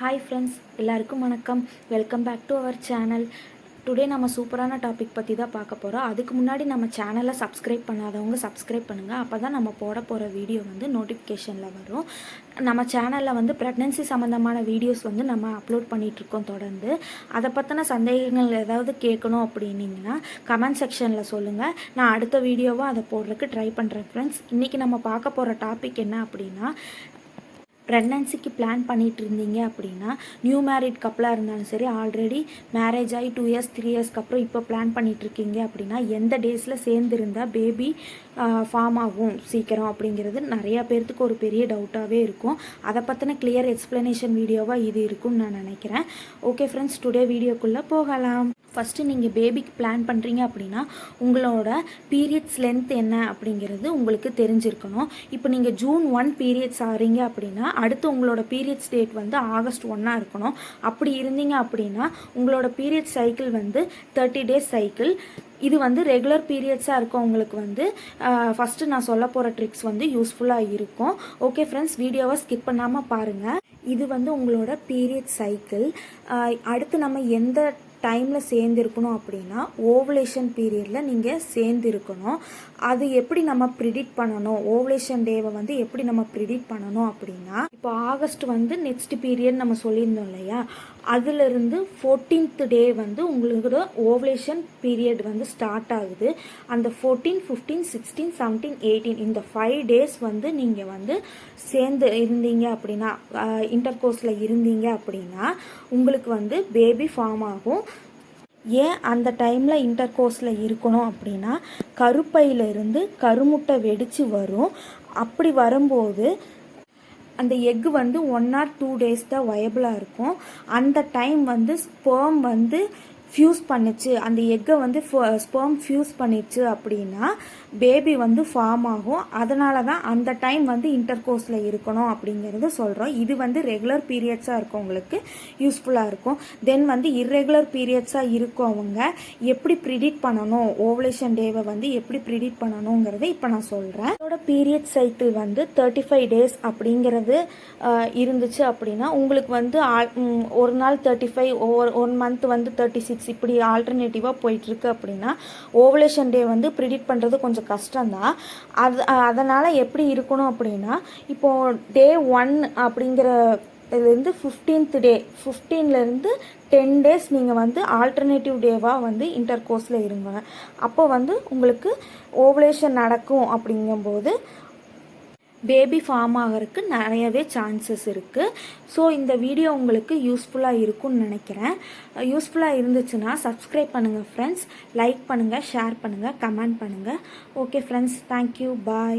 Hi friends எல்லாருக்கும் வணக்கம். Welcome back to our channel today நம்ம சூப்பரான டாபிக் பற்றி தான் பார்க்க போகிறோம் அதுக்கு முன்னாடி நம்ம சேனலை சப்ஸ்கிரைப் பண்ணாதவங்க சப்ஸ்கிரைப் பண்ணுங்கள் அப்போ தான் நம்ம போட போகிற வீடியோ வந்து நோட்டிஃபிகேஷனில் வரும். நம்ம சேனலில் வந்து ப்ரெக்னென்சி சம்மந்தமான வீடியோஸ் வந்து நம்ம அப்லோட் பண்ணிகிட்ருக்கோம் தொடர்ந்து. அதை பற்றின சந்தேகங்கள் ஏதாவது கேட்கணும் அப்படின்னீங்கன்னா கமெண்ட் செக்ஷனில் சொல்லுங்கள் நான் அடுத்த வீடியோவாக அதை போடுறதுக்கு ட்ரை பண்ணுறேன் ஃப்ரெண்ட்ஸ் இன்றைக்கி நம்ம பார்க்க போகிற டாபிக் என்ன அப்படின்னா ப்ரெக்னன்சிக்கு பிளான் பண்ணிட்டு இருந்தீங்க அப்படின்னா நியூ மேரிட் கப்பலாக இருந்தாலும் சரி ஆல்ரெடி மேரேஜ் ஆகி டூ இயர்ஸ் த்ரீ இயர்ஸ்க்கு அப்புறம் இப்போ பிளான் பண்ணிகிட்ருக்கீங்க இருக்கீங்க அப்படின்னா எந்த டேஸில் சேர்ந்துருந்தா பேபி ஃபார்ம் ஆகும் சீக்கிரம் அப்படிங்கிறது நிறையா பேர்த்துக்கு ஒரு பெரிய டவுட்டாகவே இருக்கும். அதை பற்றின கிளியர் எக்ஸ்ப்ளனேஷன் வீடியோவாக இது இருக்கும்னு நான் நினைக்கிறேன். ஓகே ஃப்ரெண்ட்ஸ் டுடே வீடியோக்குள்ளே போகலாம். ஃபஸ்ட்டு நீங்கள் பேபிக்கு பிளான் பண்ணுறீங்க அப்படின்னா உங்களோட பீரியட்ஸ் லென்த் என்ன அப்படிங்கிறது உங்களுக்கு தெரிஞ்சிருக்கணும். இப்போ நீங்கள் ஜூன் ஒன் பீரியட்ஸ் ஆகிறீங்க அப்படின்னா அடுத்து உங்களோட பீரியட்ஸ் டேட் வந்து ஆகஸ்ட் ஒன்னாக இருக்கணும். அப்படி இருந்தீங்க அப்படின்னா உங்களோட பீரியட் சைக்கிள் வந்து தேர்ட்டி டேஸ் சைக்கிள் இது வந்து ரெகுலர் பீரியட்ஸாக இருக்கவங்களுக்கு வந்து ஃபஸ்ட்டு நான் சொல்ல போகிற ட்ரிக்ஸ் வந்து யூஸ்ஃபுல்லாக இருக்கும். ஓகே ஃப்ரெண்ட்ஸ் வீடியோவை ஸ்கிப் பண்ணாமல் பாருங்கள் இது வந்து உங்களோட பீரியட் சைக்கிள் அடுத்து நம்ம எந்த டைமில் சேர்ந்துருக்கணும் அப்படின்னா ஓவலேஷன் பீரியடில் நீங்கள் சேர்ந்துருக்கணும். அது எப்படி நம்ம ப்ரிடிக்ட் பண்ணணும்? ஓவலேஷன் டேவை வந்து எப்படி நம்ம ப்ரிடிக்ட் பண்ணணும் அப்படின்னா இப்போ ஆகஸ்ட் வந்து நெக்ஸ்ட் பீரியட் நம்ம சொல்லியிருந்தோம் இல்லையா? அதுலேருந்து ஃபோர்டீன்த் டே வந்து உங்களோட ஓவலேஷன் பீரியட் வந்து ஸ்டார்ட் ஆகுது. அந்த fourteen fifteen sixteen seventeen eighteen இந்த ஃபைவ் டேஸ் வந்து நீங்கள் வந்து சேர்ந்து இருந்தீங்க அப்படின்னா இன்டர் கோர்ஸில் இருந்தீங்க அப்படின்னா உங்களுக்கு வந்து பேபி ஃபார்ம் ஆகும். ஏன் அந்த டைமில் இன்டர் கோர்ஸில் இருக்கணும் அப்படின்னா கருப்பையிலிருந்து கருமுட்டை வெடித்து வரும். அப்படி வரும்போது அந்த எக்கு வந்து ஒன் ஆர் டூ டேஸ் தான் வயபிளாக இருக்கும். அந்த டைம் வந்து ஸ்பேம் வந்து ஃப்யூஸ் பண்ணிச்சு. அந்த எக்கை வந்து ஸ்பேம் ஃப்யூஸ் பண்ணிச்சு அப்படின்னா பேபி வந்து ஃபார்ம் ஆகும். அதனால தான் அந்த டைம் வந்து இன்டர் கோர்ஸில் இருக்கணும் அப்படிங்கிறது சொல்கிறோம் இது வந்து ரெகுலர் பீரியட்ஸாக இருக்கவங்களுக்கு யூஸ்ஃபுல்லாக இருக்கும். தென் வந்து இர்ரெகுலர் பீரியட்ஸாக இருக்கவங்க எப்படி ப்ரிடிக்ட் பண்ணணும்? ஓவலேஷன் டேவை வந்து எப்படி ப்ரிடிக்ட் பண்ணணுங்கிறத இப்போ நான் சொல்கிறேன் அதோட பீரியட் சைக்கிள் வந்து தேர்ட்டி ஃபைவ் டேஸ் அப்படிங்கிறது இருந்துச்சு அப்படின்னா உங்களுக்கு வந்து ஒரு நாள் தேர்ட்டி ஃபைவ் ஒன் மந்த் வந்து தேர்ட்டி சிக்ஸ் இப்படி ஆல்டர்னேட்டிவாக போயிட்டுருக்கு அப்படின்னா ஓவலேஷன் டே வந்து ப்ரிடிக்ட் பண்ணுறது கொஞ்சம் கொஞ்சம் கஷ்டம்தான். அது அதனால் எப்படி இருக்கணும் அப்படின்னா இப்போது டே ஒன் அப்படிங்கிற இதுலேருந்து ஃபிஃப்டீன்த் டே ஃபிஃப்டீன்லேருந்து டென் டேஸ் நீங்கள் வந்து ஆல்டர்னேட்டிவ் டேவாக வந்து இன்டர் கோர்ஸில் இருங்க. அப்போ வந்து உங்களுக்கு ஓவலேஷன் நடக்கும் அப்படிங்கும்போது பேபி ஃபார்ம் ஆகிறதுக்கு நிறையவே சான்சஸ் இருக்குது ஸோ இந்த வீடியோ உங்களுக்கு யூஸ்ஃபுல்லாக இருக்கும்னு நினைக்கிறேன். யூஸ்ஃபுல்லாக இருந்துச்சுன்னா சப்ஸ்கிரைப் பண்ணுங்கள் ஃப்ரெண்ட்ஸ் லைக் பண்ணுங்கள் ஷேர் பண்ணுங்கள் கமெண்ட் பண்ணுங்கள் okay friends thank you bye